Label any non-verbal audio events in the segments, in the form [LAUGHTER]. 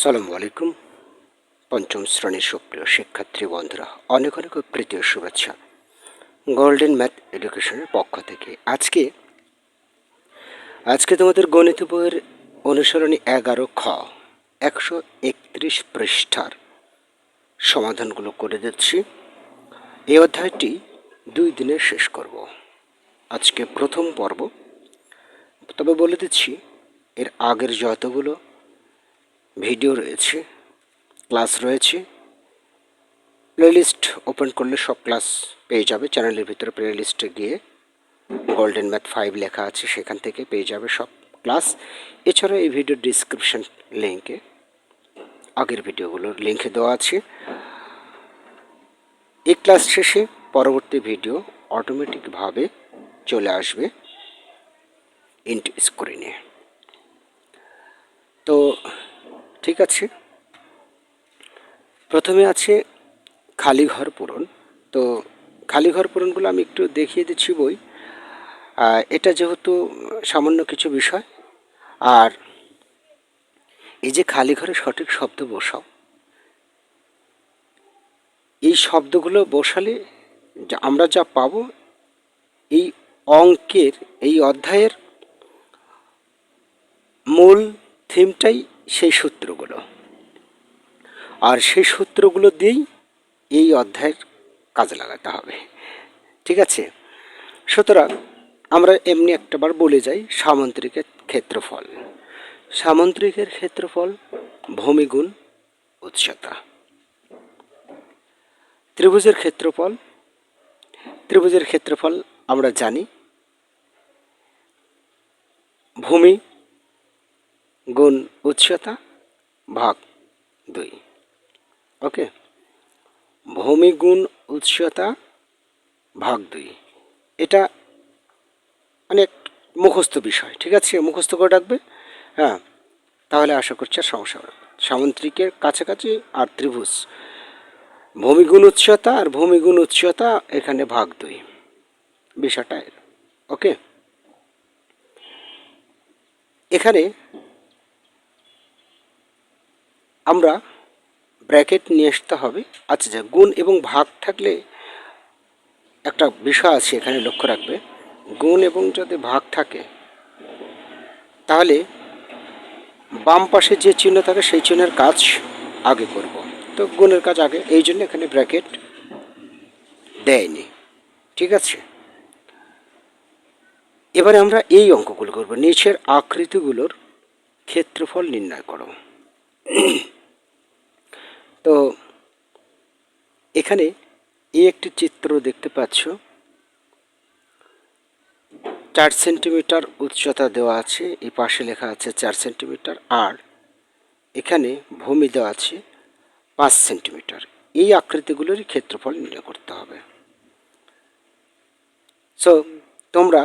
সালামু আলাইকুম। পঞ্চম শ্রেণির সুপ্রিয় শিক্ষার্থী বন্ধুরা, অনেক অনেক প্রীতি ও শুভেচ্ছা। গোল্ডেন ম্যাথ এডুকেশনের পক্ষ থেকে আজকে আজকে তোমাদের গণিত বইয়ের অনুসরণী এগারো খ, একশো একত্রিশ পৃষ্ঠার সমাধানগুলো করে দিচ্ছি। এই অধ্যায়টি দুই দিনে শেষ করব। আজকে প্রথম পর্ব। তবে বলে দিচ্ছি, এর আগের যতগুলো ভিডিও রয়েছে, ক্লাস রয়েছে। প্লেলিস্ট ওপেন করলে সব ক্লাস পেয়ে যাবে। চ্যানেলের ভিতরে প্লেলিস্টে গিয়ে গোল্ডেন ম্যাথ ফাইভ লেখা আছে, সেখান থেকে পেয়ে যাবে সব ক্লাস। এছাড়া এই ভিডিও ডিসক্রিপশন লিঙ্কে আগের ভিডিওগুলোর লিঙ্কে দেওয়া আছে। এই ক্লাস শেষে পরবর্তী ভিডিও অটোমেটিকভাবে চলে আসবে ইন্ট স্ক্রিনে তো ঠিক আছে? প্রথমে আছে খালি ঘর পূরণ। তো খালি ঘর পূরণগুলো আমি একটু দেখিয়ে দিচ্ছি বই। এটা যেহেতু সামান্য কিছু বিষয়, আর এই যে খালি ঘরে সঠিক শব্দ বসাও, এই শব্দগুলো বসালে আমরা যা পাবো এই অঙ্কের, এই অধ্যায়ের মূল থিমটাই সেই সূত্রগুলো। আর সেই সূত্রগুলো দিয়েই এই অধ্যায়ের কাজে লাগাতে হবে। ঠিক আছে? সুতরাং আমরা এমনি একটাবার বলে যাই সামন্ত্রিকের ক্ষেত্রফল। সামন্ত্রিকের ক্ষেত্রফল ভূমিগুণ উচ্চতা। ত্রিভুজের ক্ষেত্রফল ত্রিভুজের ক্ষেত্রফল আমরা জানি। ভূমি গুণ উচ্চতা ভাগ দুই। ওকে? ভূমি গুণ উচ্চতা ভাগ দুই। এটা অনেক মুখস্থ বিষয়, ঠিক আছে? মুখস্থ করে রাখবে? হ্যাঁ। তাহলে আশা করছি আর সমস্যা হবে। সামুদ্রিকের কাছাকাছি আর ত্রিভুজ। ভূমিগুণ উচ্চতা আর ভূমিগুণ উচ্চতা এখানে ভাগ দুই। বিষয়টা। ওকে? এখানে আমরা ব্র্যাকেট নিয়ে আসতে হবে। আচ্ছা আচ্ছা গুণ এবং ভাগ থাকলে একটা বিষয় আছে এখানে লক্ষ্য রাখবে। গুণ এবং যদি ভাগ থাকে, তাহলে বাম পাশে যে চিহ্ন থাকে সেই চিহ্নের কাজ আগে করব। তো গুণের কাজ আগে, এই জন্য এখানে ব্র্যাকেট দেয়নি। ঠিক আছে? এবারে আমরা এই অঙ্কগুলো করব। নিচের আকৃতিগুলোর ক্ষেত্রফল নির্ণয় করো। তো এখানে এই একটি চিত্র দেখতে পাচ্ছ। চার সেন্টিমিটার উচ্চতা দেওয়া আছে, এই পাশে লেখা আছে চার সেন্টিমিটার, আর এখানে ভূমি দেওয়া আছে পাঁচ সেন্টিমিটার। এই আকৃতিগুলোরই ক্ষেত্রফল নির্ণয় করতে হবে। সো তোমরা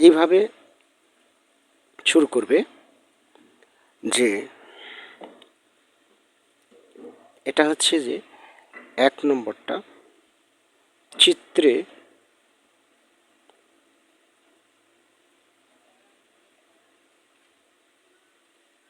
এইভাবে শুরু করবে যে এটা হচ্ছে যে এক নম্বরটা চিত্রে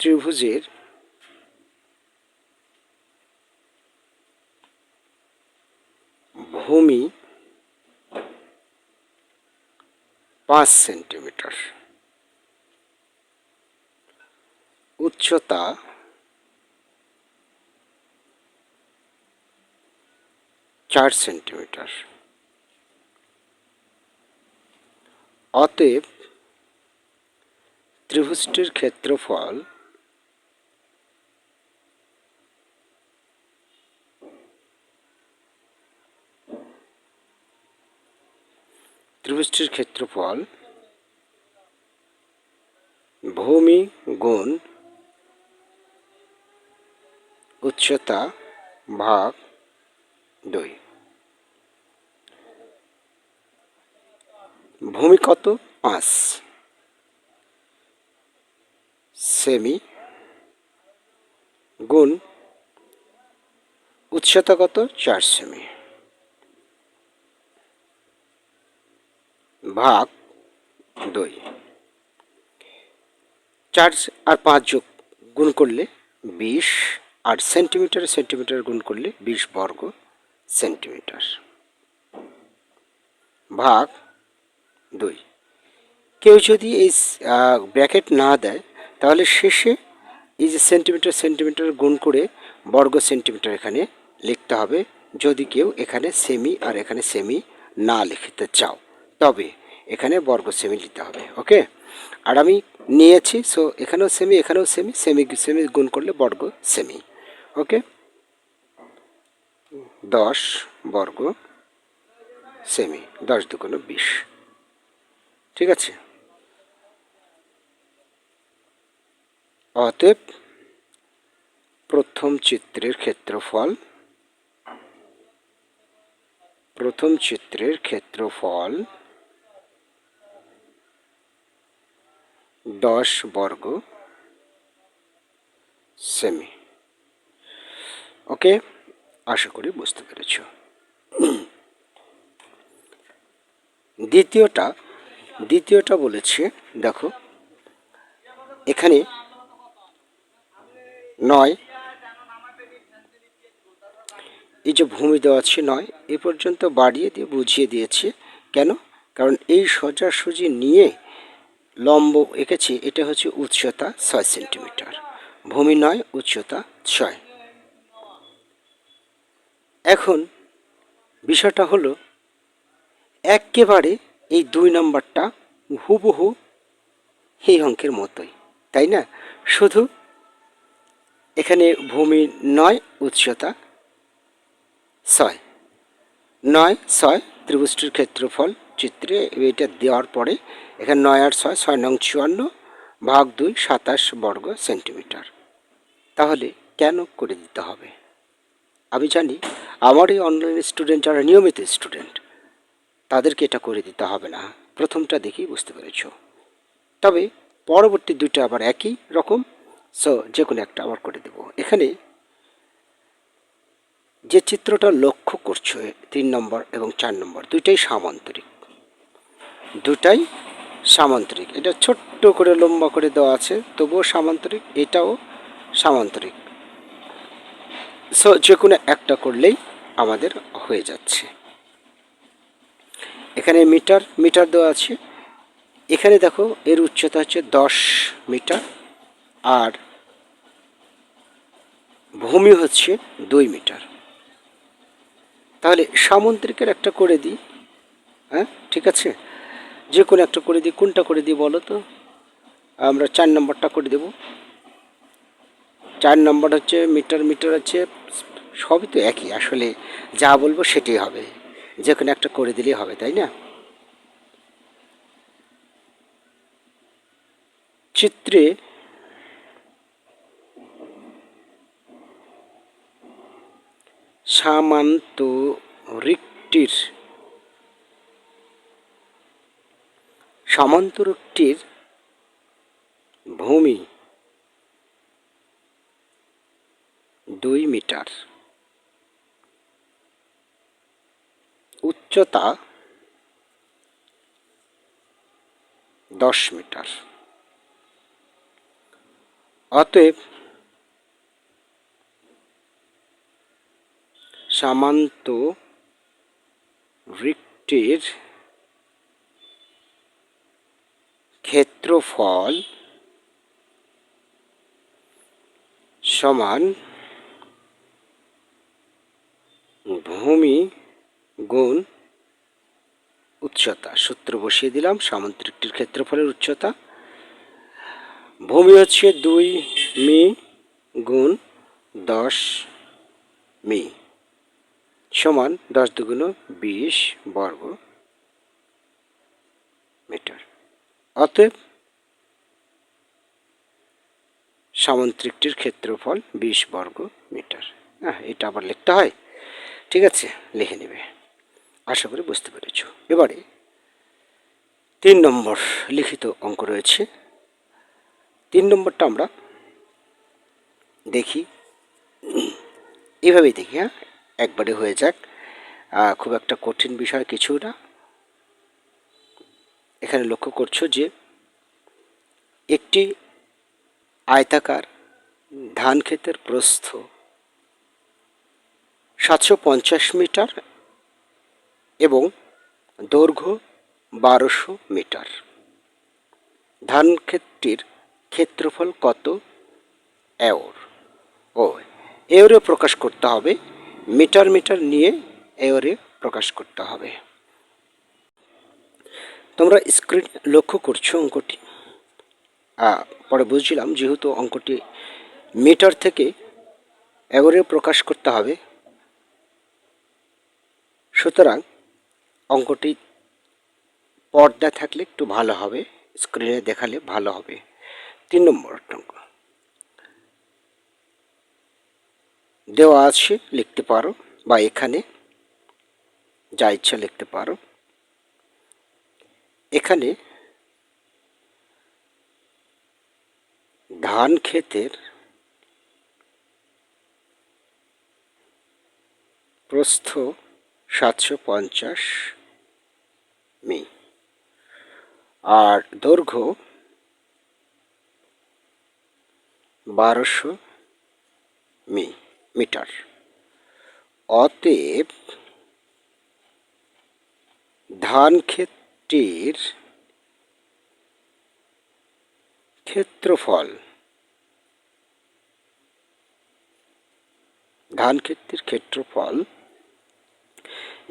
ত্রিভুজের ভূমি পাঁচ সেন্টিমিটার। উচ্চতা চার সেন্টিমিটার। অতএব ত্রিভুজটির ক্ষেত্রফল ত্রিভুজটির ক্ষেত্রফল ভূমি গুণ উচ্চতা ভাগ দুই। ভূমি কত? পাঁচ। সেমি। গুণ। উচ্চতা কত? চার সেমি। ভাগ দুই। চার আর পাঁচ যোগ গুণ করলে বিশ। আর সেন্টিমিটার সেন্টিমিটার গুণ করলে বিশ বর্গ। সেন্টিমিটার। ভাগ দুই। কেউ যদি এই ব্র্যাকেট না দেয়, তাহলে শেষে এই যে সেন্টিমিটার সেন্টিমিটার গুণ করে বর্গ সেন্টিমিটার এখানে লিখতে হবে। যদি কেউ এখানে সেমি আর এখানে সেমি না লিখতে চাও, তবে এখানে বর্গ সেমি নিতে হবে, ওকে? আর আমি নিয়েছি, সো এখানেও সেমি এখানেও সেমি সেমি সেমি গুণ করলে বর্গ সেমি, ওকে? দশ বর্গ সেমি, দশ দুগুণ বিশ। ঠিক আছে? অতএব প্রথম চিত্রের ক্ষেত্রফল, প্রথম চিত্রের ক্ষেত্রফল দশ বর্গ সেমি। ওকে? আশা করি বুঝতে পেরেছ। দ্বিতীয়টা দ্বিতীয়টা বলেছে, দেখো, এখানে নয়, এই যে ভূমি দেওয়া আছে নয়, এ পর্যন্ত বাড়িয়ে দিয়ে বুঝিয়ে দিয়েছে। কেন? কারণ এই সোজাসুজি নিয়ে লম্ব এঁকেছি, এটা হচ্ছে উচ্চতা ছয় সেন্টিমিটার। ভূমি নয়, উচ্চতা ছয়। এখন বিষয়টা হলো একেবারে এই দুই নম্বরটা হুবহু এই অঙ্কের মতোই, তাই না? শুধু এখানে ভূমি নয় উচ্চতা ছয়, নয় ছয় ত্রিভুজটির ক্ষেত্রফল চিত্রে এটা দেওয়ার পরে এখানে নয় আর ছয় ছয় নং চুয়ান্ন ভাগ দুই সাতাশ বর্গ সেন্টিমিটার। তাহলে কেন করে দিতে হবে? আমি জানি আমার এই অনলাইন স্টুডেন্ট যারা নিয়মিত স্টুডেন্ট তাদেরকে এটা করে দিতে হবে না। প্রথমটা দেখেই বুঝতে পেরেছ। তবে পরবর্তী দুইটা আবার একই রকম সো যে কোনো একটা আবার করে দেব। এখানে যে চিত্রটা লক্ষ্য করছ তিন নম্বর এবং চার নম্বর, দুইটাই সামান্তরিক। দুটাই সামান্তরিক। এটা ছোট্ট করে লম্বা করে দেওয়া আছে, তবুও সামান্তরিক, এটাও সামান্তরিক। সো যে কোনো একটা করলেই আমাদের হয়ে যাচ্ছে। এখানে মিটার মিটার দেওয়া আছে। এখানে দেখো, এর উচ্চতা হচ্ছে দশ মিটার আর ভূমি হচ্ছে দুই মিটার। তাহলে সামুদ্রিকের একটা করে দিই। হ্যাঁ ঠিক আছে? যে কোনো একটা করে দিই। কোনটা করে দিই বলো তো? আমরা চার নম্বরটা করে দেব। চার নম্বর হচ্ছে মিটার মিটার হচ্ছে সবই তো একই, আসলে যা বলব সেটাই হবে। যে কোনো একটা করে দিলেই হবে, তাই না? চিত্রে সামান্ত সামান্তরিকটির সামান্তরিকটির ভূমি দুই মিটার। উচ্চতা দশ মিটার। অতএব সামান্ত বৃত্তির ক্ষেত্রফল সমান ভূমি গুণ, উচ্চতা। সূত্র বসিয়ে দিলাম সামুদ্রিকটির ক্ষেত্রফলের উচ্চতা। ভূমি হচ্ছে দুই মি গুণ দশ মি সমান দশ দুগুণ বিশ বর্গ মিটার। অতএব সামন্ত্রিকটির ক্ষেত্রফল বিশ বর্গ মিটার। হ্যাঁ এটা আবার লিখতে হয়? ঠিক আছে, লিখে নেবে। আশা করি বুঝতে পেরেছ। এবারে তিন নম্বর লিখিত অঙ্ক রয়েছে। তিন নম্বরটা আমরা দেখি। এভাবেই দেখি হ্যাঁ? একবারে হয়ে যাক। খুব একটা কঠিন বিষয় কিছু না। এখানে লক্ষ্য করছ যে একটি আয়তাকার ধান ক্ষেতের প্রস্থ সাতশো পঞ্চাশ মিটার এবং দৈর্ঘ্য বারোশো মিটার। ধান ক্ষেতটির ক্ষেত্রফল কত? এওর। ও, এওরে প্রকাশ করতে হবে। মিটার মিটার নিয়ে এওরে প্রকাশ করতে হবে। তোমরা স্ক্রিন লক্ষ্য করছ অঙ্কটি? পরে বুঝছিলাম, যেহেতু অঙ্কটি মিটার থেকে এওরে প্রকাশ করতে হবে। সুতরাং অঙ্কটি পর্দা থাকলে একটু ভালো হবে স্ক্রিনে দেখালে ভালো হবে। তিন নম্বর অঙ্ক। দেওয়া আছে, লিখতে পারো, বা এখানে যা ইচ্ছা লিখতে পারো। এখানে ধান ক্ষেতের প্রস্থ সাতশো পঞ্চাশ মি আর দৈর্ঘ্য বারোশো মি মিটার। অতএব ধান ক্ষেত্রের ক্ষেত্রফল ধান ক্ষেত্রের ক্ষেত্রফল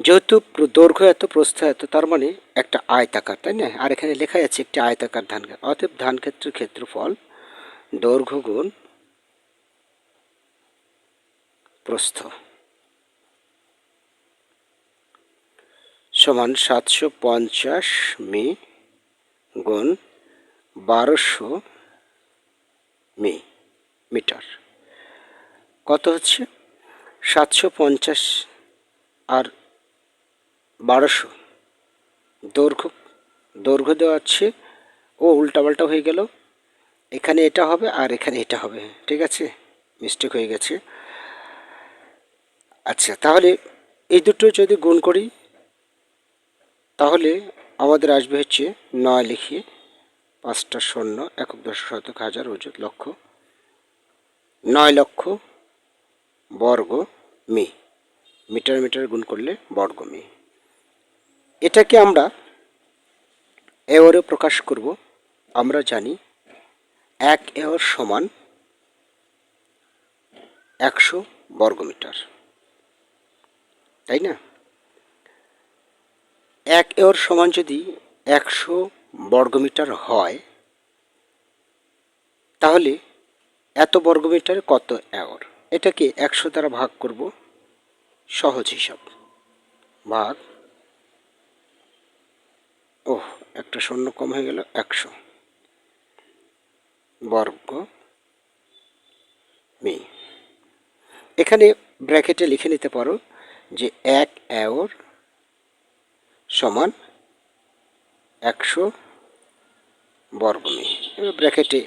যেহেতু দৈর্ঘ্য এত, প্রস্থ এত, তার মানে একটা আয়তাকার, তাই না? আর এখানে লেখা আছে একটি আয়তাকার ধান ক্ষেত অতএব ধান ক্ষেত্রের ক্ষেত্রফল দৈর্ঘ্য গুণ প্রস্থ সমান সাতশো পঞ্চাশ মি গুণ বারোশো মি মিটার। কত হচ্ছে? সাতশো পঞ্চাশ আর বারোশো। দৈর্ঘ্য দৈর্ঘ্য দেওয়া আছে। ও উল্টাপাল্টা হয়ে গেল। এখানে এটা হবে আর এখানে এটা হবে। ঠিক আছে? মিস্টেক হয়ে গেছে। আচ্ছা তাহলে এই দুটো যদি গুণ করি, তাহলে আমাদের আসবে হচ্ছে নয় লিখিয়ে পাঁচটা শূন্য, একক দশ শতক হাজার ওজন লক্ষ। নয় লক্ষ বর্গ মি। মিটার মিটার গুণ করলে বর্গ মি। এটাকে আমরা এওরে প্রকাশ করব। আমরা জানি এক এওর সমান একশো বর্গমিটার। তাই না? এক এওর সমান যদি একশো বর্গমিটার হয়, তাহলে এত বর্গমিটার কত এওর এটাকে একশো দ্বারা ভাগ করব সহজ হিসাব। ভাগ একটা শূন্য কম হয়ে গেল, একশো। বর্গ মি। এখানে ব্র্যাকেটে লিখে নিতে পারো যে এক এওর সমান একশো বর্গমি এবার ব্র্যাকেটে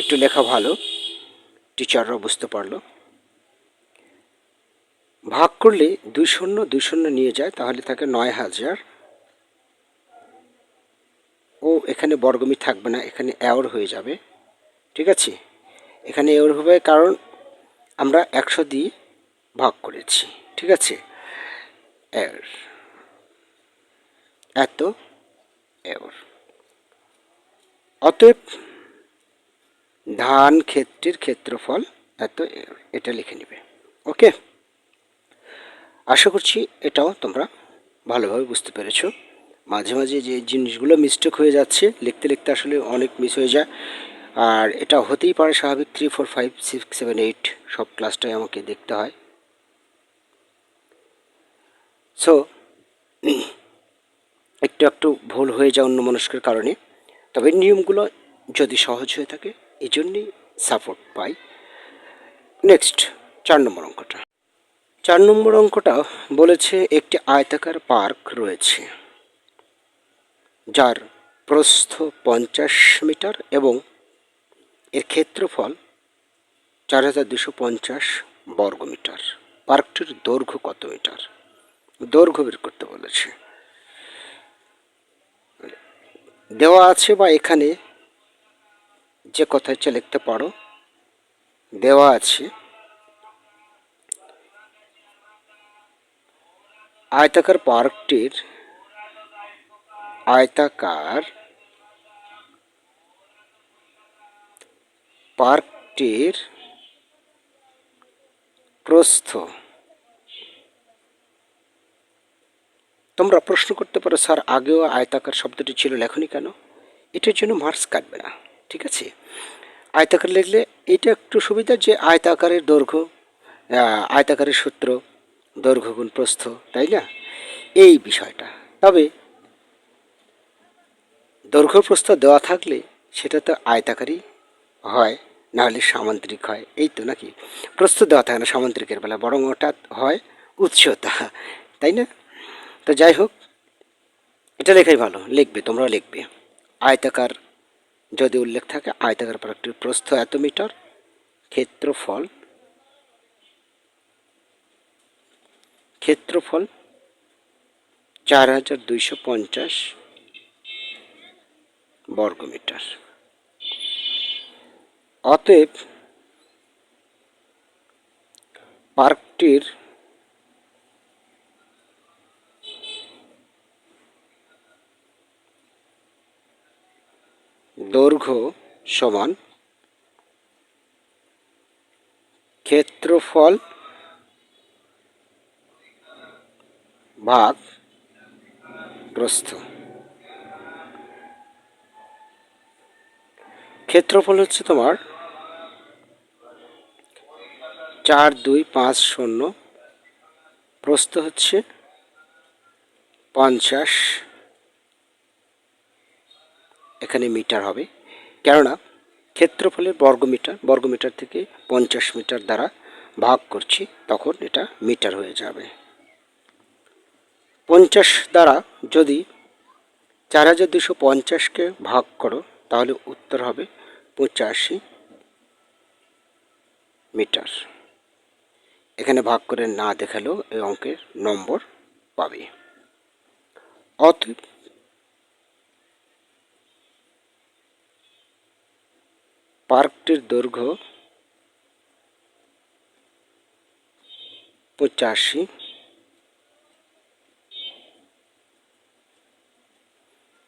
একটু লেখা ভালো, টিচাররাও বুঝতে পারল। ভাগ করলে দুই শূন্য দুই শূন্য নিয়ে যায়, তাহলে থাকে নয় হাজার ও এখানে বর্গমি থাকবে না, এখানে অ্যাওর হয়ে যাবে। ঠিক আছে? এখানে এওর হবে কারণ আমরা একশো দিয়ে ভাগ করেছি। ঠিক আছে? এর এত এওর অতএব ধান ক্ষেত্রের ক্ষেত্রফল এত এটা লিখে নেবে। ওকে? আশা করছি এটাও তোমরা ভালোভাবে বুঝতে পেরেছ। মাঝে মাঝে যে জিনিসগুলো মিস্টেক হয়ে যাচ্ছে, লিখতে লিখতে আসলে অনেক মিস হয়ে যায়। আর এটা হতেই পারে স্বাভাবিক three four five six seven eight সব ক্লাসটাই আমাকে দেখতে হয়। সো [CLEARS THROAT] একটু একটু ভুল হয়ে যায় অন্য মনস্কের কারণে। তবে নিয়মগুলো যদি সহজ হয়ে থাকে এই জন্যেই সাপোর্ট পাই। নেক্সট চার নম্বর অঙ্কটা। চার নম্বর অঙ্কটা বলেছে একটি আয়তাকার পার্ক রয়েছে। যার প্রস্থ পঞ্চাশ মিটার এবং এর ক্ষেত্রফল চার হাজার দুশো পঞ্চাশ বর্গ মিটার পার্কটির দৈর্ঘ্য কত মিটার? দৈর্ঘ্য বের করতে বলেছে। দেওয়া আছে বা এখানে যে কথা ইচ্ছা লিখতে পারো, দেওয়া আছে, আয়তাকার পার্কটির আয়তাকার পার্কটির প্রস্থ। তোমরা প্রশ্ন করতে পারো, স্যার, আগেও আয়তাকার শব্দটি ছিল লেখনি কেন? এটার জন্য মার্কস কাটবে না, ঠিক আছে? আয়তাকার লিখলে এটা একটু সুবিধা যে আয়তাকারের দৈর্ঘ্য আয়তাকারের সূত্র দৈর্ঘ্য গুণ প্রস্থ, তাই না? এই বিষয়টা। তবে দৈর্ঘ্য প্রস্থ দেওয়া থাকলে সেটা তো আয়তাকারই হয়, নাহলে সামান্তরিক হয়। এই তো নাকি? প্রস্থ দেওয়া থাকে না সামান্তরিকের বেলা বরং ওটা হয় উচ্চতা, তাই না? তো যাই হোক, এটা লেখাই ভালো, লিখবে, তোমরাও লিখবে। আয়তাকার যদি উল্লেখ থাকে, আয়তাকার পর পার্কটির প্রস্থ এত মিটার, ক্ষেত্রফল ক্ষেত্রফল চার হাজার দুইশো পঞ্চাশ বর্গমিটার। অতএব পার্কটির দৈর্ঘ্য সমান ক্ষেত্রফল ভাগ প্রস্থ। ক্ষেত্রফল হচ্ছে তোমার চার, দুই, পাঁচ, শূন্য। প্রস্থ হচ্ছে পঞ্চাশ। এখানে মিটার হবে। কেননা ক্ষেত্রফলের বর্গমিটার বর্গমিটার থেকে পঞ্চাশ মিটার দ্বারা ভাগ করছি, তখন এটা মিটার হয়ে যাবে। পঞ্চাশ দ্বারা যদি চার হাজার দুশো পঞ্চাশকে ভাগ করো, তাহলে উত্তর হবে পঁচাশি মিটার। এখানে ভাগ করে না দেখালেও এই অঙ্কের নম্বর পাবে। অতএব পার্কটির দৈর্ঘ্য পঁচাশি।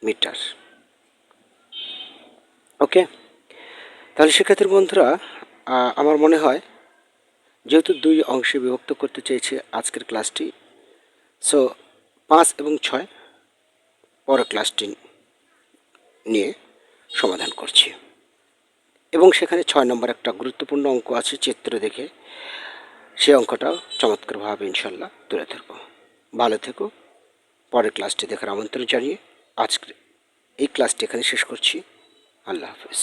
মিটার। ওকে? তাহলে সেক্ষেত্রে বন্ধুরা আমার মনে হয় যেহেতু দুই অংশে বিভক্ত করতে চেয়েছে আজকের ক্লাসটি সো পাঁচ এবং ছয় পরের ক্লাসটি নিয়ে সমাধান করছি। এবং সেখানে ছয় নম্বর একটা গুরুত্বপূর্ণ অঙ্ক আছে, চিত্র দেখে। সেই অঙ্কটাও চমৎকারভাবে ইনশাল্লাহ তুলে ধরবো। ভালো থেকো। পরের ক্লাসটি দেখার আমন্ত্রণ জানিয়ে আজকে এই ক্লাসটি এখানে শেষ করছি। আল্লাহ হাফেজ।